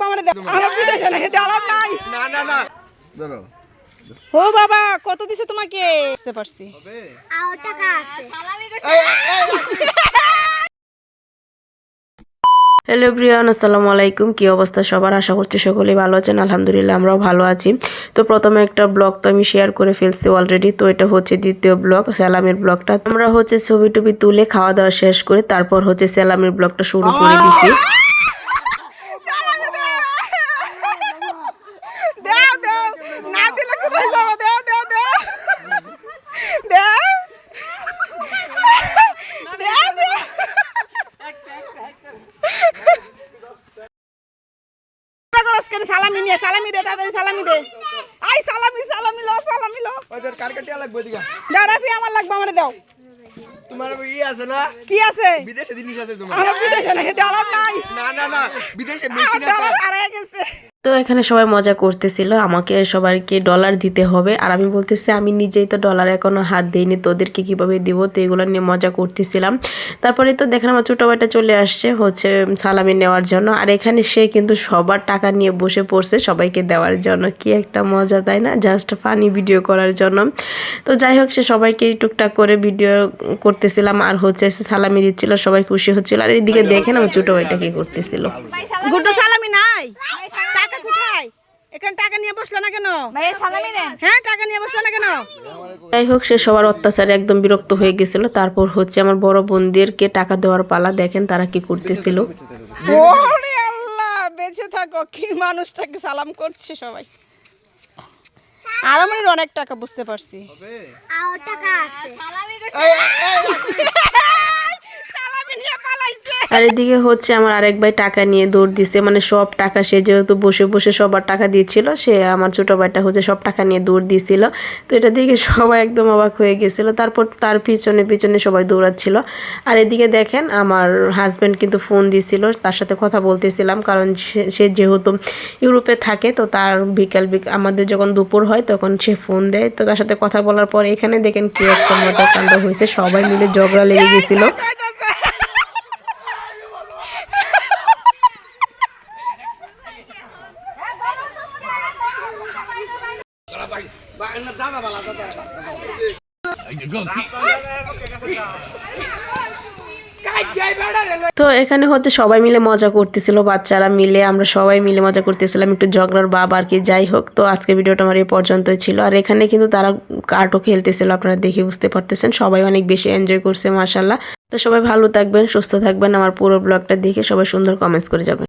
লাগবে আমার আমার বিদেশে নাই ডলার নাই। না না না। ধরো ও বাবা কত দিছে তোমাকে? বুঝতে পারছি। টাকা আছে হ্যালো প্রিয়ান আসসালামু আলাইকুম। কি অবস্থা সবার? আশা করছি সকলেই ভালো আছেন। আলহামদুলিল্লাহ আমরাও ভালো আছি। তো প্রথমে একটা ব্লগ তো আমি শেয়ার করে ফেলছি অলরেডি তো এটা হচ্ছে দ্বিতীয় ব্লগ স্যালামের ব্লগটা। আমরা হচ্ছে ছবি টবি তুলে খাওয়া দাওয়া শেষ করে তারপর হচ্ছে স্যালামের ব্লগটা শুরু করে দিছি দাও দাও না দিলে কোথায় যাব দাও দাও দাও দাও দাও দাও কেন সালামি নিয়ে সালামি দে তাড়াতাড়ি সালামি দে। আই সালামি সালামি লো সালামি লো। ওদের কার কাটিয়া লাগবে দিগা দাও রাফি আমার লাগবে আমারে দাও। তোমার ই আছে না? কি আছে? বিদেশে জিনিস আছে তোমার। আমার বিদেশে নাই ডলার নাই। না না না বিদেশে মেশিন আছে। ডলার হারিয়ে গেছে। তো এখানে সবাই মজা করতেছিল আমাকে সবাইকে ডলার দিতে হবে আর আমি বলতেছি আমি নিজেই তো ডলার এখনও হাত দিইনি তোদেরকে কীভাবে দিব তো এগুলো নিয়ে মজা করতেছিলাম। তারপরে তো দেখেন আমার ছোটো ভাইটা চলে আসছে হচ্ছে সালামি নেওয়ার জন্য আর এখানে সে কিন্তু সবার টাকা নিয়ে বসে পড়ছে সবাইকে দেওয়ার জন্য। কি একটা মজা তাই না? জাস্ট ফানি ভিডিও করার জন্য। তো যাই হোক সে সবাইকে টুকটাক করে ভিডিও করতেছিলাম। আর হচ্ছে সে সালামি দিচ্ছিল সবাই খুশি হচ্ছিল। আর এইদিকে দেখেন আমার ছোটো ভাইটা কি করতেছিল। গুড্ডু সালামি নাই। টাকা কোথায়? এখানে টাকা নিয়ে বসল না কেন? ভাই হ্যাঁ টাকা নিয়ে বসল না কেন? যাই হোক সে সবার অত্যাচারে একদম বিরক্ত হয়ে গেছিল। তারপর হচ্ছে আমার বড় বোনদেরকে টাকা দেওয়ার পালা দেখেন তারা কি করতেছিল। আল্লাহ বেঁচে থাকো। কি মানুষটাকে সালাম করছে সবাই। আর আমার অনেক টাকা বুঝতে পারছি। টাকা আছে। আর এদিকে হচ্ছে আমার আরেক ভাই টাকা নিয়ে দৌড় দিছে। মানে সব টাকা সে যেহেতু বসে বসে সবার টাকা দিয়েছিল, সে আমার ছোট ভাইটা হচ্ছে সব টাকা নিয়ে দৌড় দিয়েছিল তো এটা দেখে সবাই একদম অবাক হয়ে গেছিল। তারপর তার পিছনে পিছনে সবাই দৌড়াচ্ছিল। আর এদিকে দেখেন আমার হাজব্যান্ড কিন্তু ফোন দিছিল, তার সাথে কথা বলতেছিলাম। কারণ সে- যেহেতু ইউরোপে থাকে, তো তার বিকাল বিকাল আমাদের যখন দুপুর হয় তখন সে ফোন দেয়। তো তার সাথে কথা বলার পর এখানে দেখেন কি একটা মজা হয়েছে। সবাই মিলে ঝগড়া লেগে গেছিল। তো এখানে হচ্ছে সবাই মিলে মজা করতেছিল, বাচ্চারা মিলে, আমরা সবাই মিলে মজা করতেছিলাম, একটু ঝগড়ার বাব আর কি, যাই হোক। তো আজকের ভিডিওটা আমার এই পর্যন্তই ছিল। আর এখানে কিন্তু তারা কার্টও খেলতেছিল, আপনারা দেখে বুঝতে পারতেছেন। সবাই অনেক বেশি এনজয় করছে মাসাল্লাহ তো সবাই ভালো থাকবেন, সুস্থ থাকবেন। আমার পুরো ব্লগটা দেখে সবাই সুন্দর কমেন্টস করে যাবেন।